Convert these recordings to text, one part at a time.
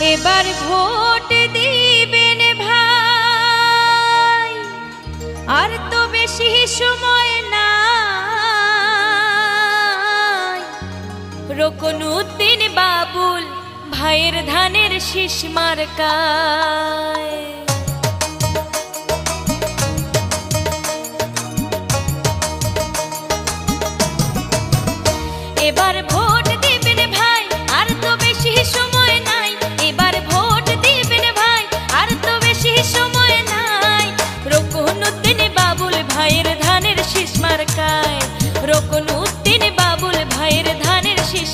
এবার ভোট দিবেন ভাই। আর তো বেশি সময় না রকন উদ্দিন বাবুল ভাইয়ের ধানের শীষ মার্কায়। মার্কায়। রোকন উদ্দিন বাবুল ভাইয়ের ধানের শীষ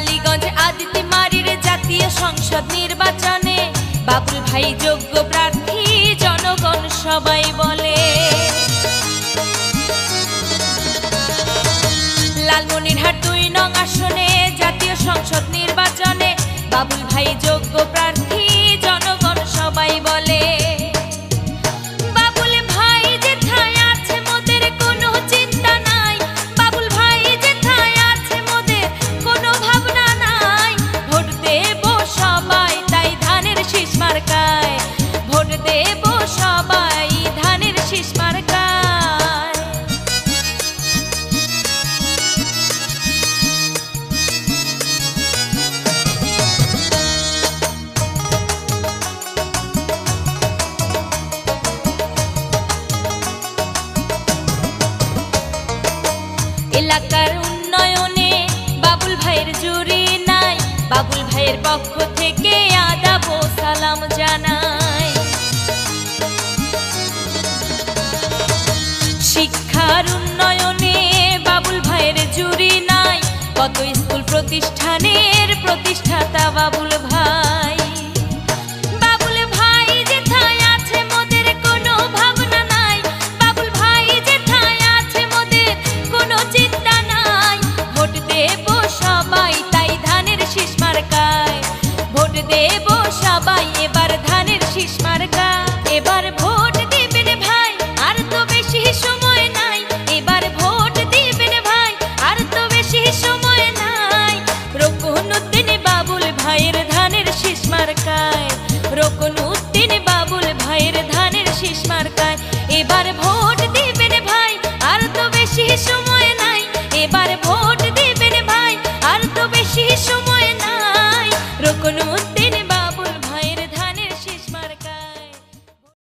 কালীগঞ্জ আদিতি মারির জাতীয় সংসদ নির্বাচনে বাবুল ভাই যোগ্য প্রার্থী জনগণ সবাই এলাকার উন্নয়নে বাবুল ভাইয়ের জুড়ি নাই। বাবুল ভাইয়ের পক্ষ থেকে আদাব সালাম জানাই। শিক্ষার উন্নয়নে বাবুল ভাইয়ের জুড়ি নাই। কত স্কুল প্রতিষ্ঠানের প্রতিষ্ঠাতা বাবুল ভাই। ভোট দেব এবার ধানের ভোট ভাই, আর তো বেশি সময় নাই। এবার ভোট ভাই, আর তো বেশি সময় নাই। রকুনুদ্দিন বাবুল ভাইয়ের ধানের মার্কায়। রকুনুদ্দিন বাবুল ধানের মার্কায়। এবার ভোট দিবেন ভাই, আর তো বেশি সময়